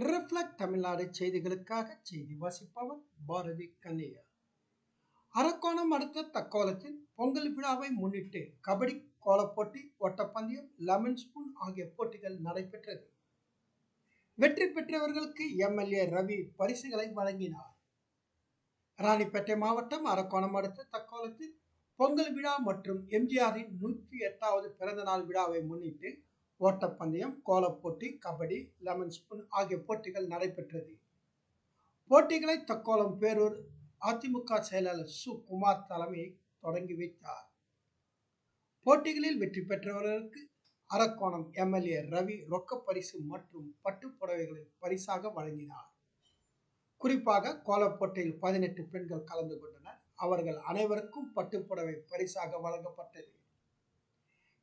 Reflect Tamil Nadu செய்திகளுக்காக செய்தி வாசிப்பவர் பாரதி கண்ணையா அரக்கோணம் அடுத்த தக்கோலத்தில் பொங்கல் விழாவை முன்னிட்டு கபடி கோலப்போட்டி ஓட்டப்பந்தயம் லெமன் ஸ்பூன் ஆகிய போட்டிகள் நடைபெற்றது. வெற்றி பெற்றவர்களுக்கு எம்எல்ஏ ரவி பரிசுகளை வழங்கினார். ராணிப்பேட்டை மாவட்டம் அரக்கோணம் அடுத்த தக்கோலத்தில் பொங்கல் விழா மற்றும் எம்ஜிஆரின் நூற்றி எட்டாவது பிறந்தநாள் விழாவை முன்னிட்டு ஓட்டப்பந்தயம் கோலப்போட்டி கபடி லெமன் ஸ்பூன் ஆகிய போட்டிகள் நடைபெற்றது. போட்டிகளை தக்கோலம் பேரூர் அதிமுக செயலாளர் சு. குமார் தலைமை தொடங்கி வைத்தார். போட்டிகளில் வெற்றி பெற்றவர்களுக்கு அரக்கோணம் எம்எல்ஏ ரவி ரொக்க பரிசு மற்றும் பட்டுப்புடவைகளை பரிசாக வழங்கினார். குறிப்பாக கோலப்போட்டியில் பதினெட்டு பெண்கள் கலந்து கொண்டனர். அவர்கள் அனைவருக்கும் பட்டுப்புடவை பரிசாக வழங்கப்பட்டது.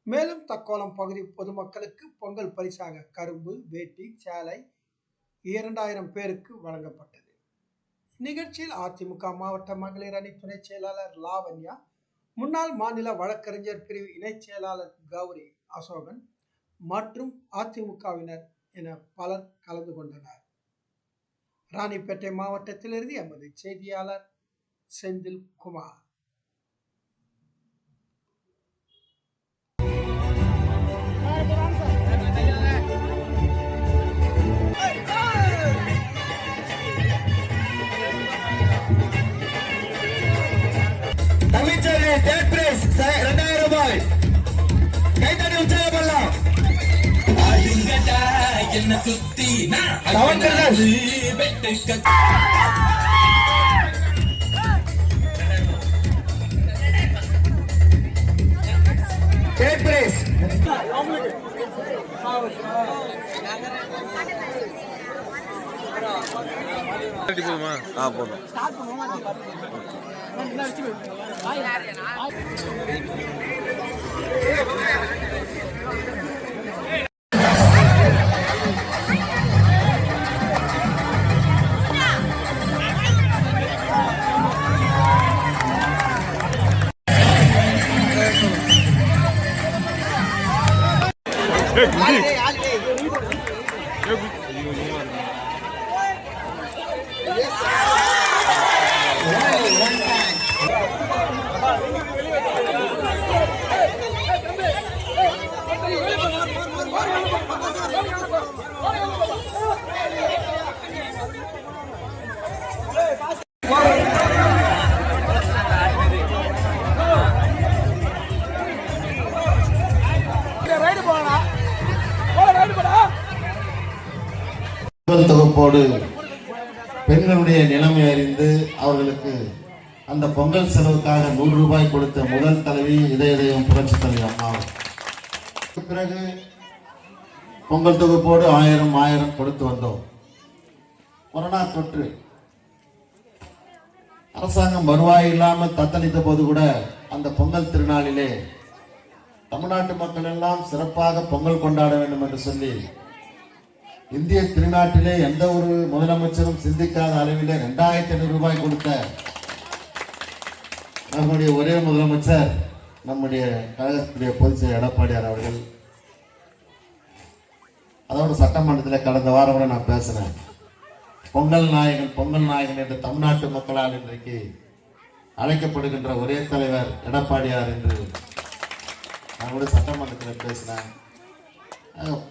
மேலும் தக்கோலம் பகுதி பொதுமக்களுக்கு பொங்கல் பரிசாக கரும்பு வேட்டி சேலை இரண்டாயிரம் பேருக்கு வழங்கப்பட்டது. நிகழ்ச்சியில் அதிமுக மாவட்ட மகளிர் அணி துணை செயலாளர் லாவண்யா முன்னாள் மாநில வழக்கறிஞர் பிரிவு இணைச் செயலாளர் கௌரி அசோகன் மற்றும் அதிமுகவினர் என பலர் கலந்து கொண்டனர். ராணிப்பேட்டை மாவட்டத்திலிருந்து எமது செய்தியாளர் செந்தில் குமார் என்ன சுத்தி? வெட்டுக்க தேர்ட் பிரைஸ் போதுமா பொறுப்போடு பெண்களுடைய நிலைமை அறிந்து அவர்களுக்கு அந்த பொங்கல் செலவுக்காக நூறு ரூபாய் கொடுத்த முதல் தலைவி இதய இதயம் புரட்சி தலைவி அம்மா. பிறகு பொங்கல் தொகுப்போடு ஆயிரம் ஆயிரம் கொடுத்து வந்தோம். கொரோனா தொற்று. அரசாங்கம் வருவாய் இல்லாமல் தத்தளித்த போது கூட அந்த பொங்கல் திருநாளிலே தமிழ்நாட்டு மக்கள் எல்லாம் சிறப்பாக பொங்கல் கொண்டாட வேண்டும் என்று சொல்லி இந்திய திருநாட்டிலே எந்த ஒரு முதலமைச்சரும் சிந்திக்காத அளவிலே ரெண்டாயிரத்தி ஐநூறு ரூபாய் கொடுத்த நம்முடைய ஒரே முதலமைச்சர் நம்முடைய கழகத்துடைய பொதுச் செயலர் எடப்பாடியார் அவர்கள். அதோட சட்டமன்றத்தில் கடந்த வாரம் கூட நான் பேசினேன். பொங்கல் நாயகன் பொங்கல் நாயகன் என்று தமிழ்நாட்டு மக்களால் இன்றைக்கு அழைக்கப்படுகின்ற ஒரே தலைவர் எடப்பாடியார் என்று நான் கூட சட்டமன்றத்தில் பேசினேன்.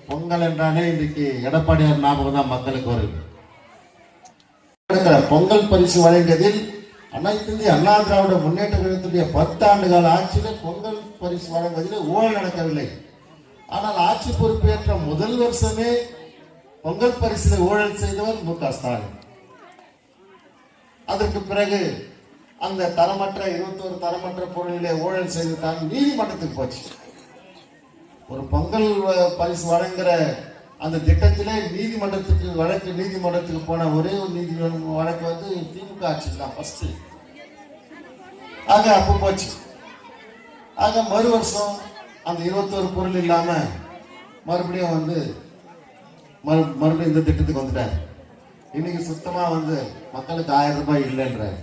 பொங்கல் என்றாலே இன்றைக்கு எடப்பாடியார் ஞாபகம் தான் மக்களுக்கு வருது. பொங்கல் பரிசு வழங்கியதில் அனைத்து இந்திய அண்ணா திராவிட முன்னேற்ற கழகத்துடைய பத்து ஆண்டு கால ஆட்சியில் பொங்கல் பரிசு வழங்குவதில் ஊழல் நடக்கவில்லை. ஆனால் ஆட்சி பொறுப்பேற்ற முதல் வருஷமே பொங்கல் பரிசில் ஊழல் செய்தவர் மு க ஸ்டாலின். அதற்கு பிறகு அந்த தரமற்ற இருபத்தோரு தரமற்ற பொருளிலே ஊழல் செய்து தான் நீதிமன்றத்துக்கு போச்சு. ஒரு பொங்கல் வ- பரிசு வழங்குற அந்த திட்டத்திலே நீதிமன்றத்துக்கு வழக்கு நீதிமன்றத்துக்கு போன ஒரே ஒரு நீதி வழக்கு வந்து திமுக ஆட்சி தான் ஃபர்ஸ்ட் ஆக அப்போ போச்சு. ஆக மறு வருஷம் அந்த இருபத்தோரு பொருள் இல்லாம மறுபடியும் வந்து மறு மறுபடியும் இந்த திட்டத்துக்கு வந்துட்டார். இன்னைக்கு சுத்தமா வந்து மக்களுக்கு ஆயிரம் ரூபாய் இல்லைன்றார்.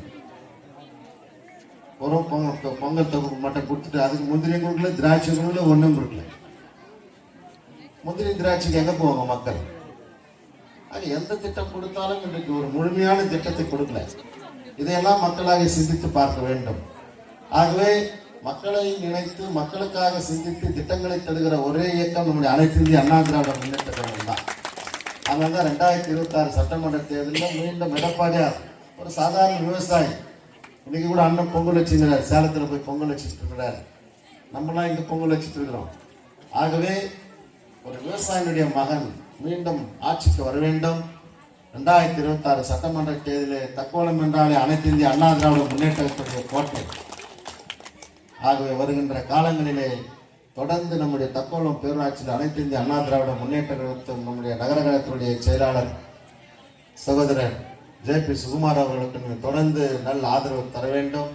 ஒரு பொங்கல் பொங்கல் தொகுப்பு மட்டும் கொடுத்துட்டு அதுக்கு முந்திரியும் கொடுக்கல திராட்சை கொடுக்கல ஒன்றும் கொடுக்கல. முந்திரி திராட்சைக்கு எங்க போவாங்க மக்கள்? அது எந்த திட்டம் கொடுத்தாலும் இன்றைக்கு ஒரு முழுமையான திட்டத்தை கொடுக்கல. இதையெல்லாம் மக்களாக சிந்தித்து பார்க்க வேண்டும். ஆகவே மக்களை நினைத்து மக்களுக்காக சிந்தித்து திட்டங்களை தருகிற ஒரே இயக்கம் நம்முடைய அனைத்து இந்திய அண்ணா திராவிட முன்னேற்ற கழகம் தான். அதனால தான் ரெண்டாயிரத்தி இருபத்தி ஆறு சட்டமன்ற தேர்தலில் மீண்டும் எடப்பாடியார் ஒரு சாதாரண விவசாயி இன்னைக்கு கூட அண்ணன் பொங்கல் வச்சுக்கிறார் சேலத்தில் போய் பொங்கல் வச்சுட்டு இருக்கிறார். நம்மளாம் இங்கே பொங்கல் வச்சுட்டு இருக்கிறோம். ஆகவே ஒரு விவசாயினுடைய மகன் மீண்டும் ஆட்சிக்கு வர வேண்டும். ரெண்டாயிரத்தி இருபத்தி ஆறு சட்டமன்ற தேர்தலில் தக்கோலம் என்றாலே அனைத்து இந்திய அண்ணா திராவிட முன்னேற்றத்துடைய கோட்டை ஆகவே வருகின்ற காலங்களிலே தொடர்ந்து நம்முடைய தக்கோலம் பேரூராட்சியில் அனைத்து இந்திய அண்ணா திராவிட முன்னேற்ற நம்முடைய நகர கழகத்தினுடைய செயலாளர் சகோதரர் ஜே பி சுகுமார் அவர்களுக்கு நீங்கள் தொடர்ந்து நல்ல ஆதரவு தர வேண்டும்.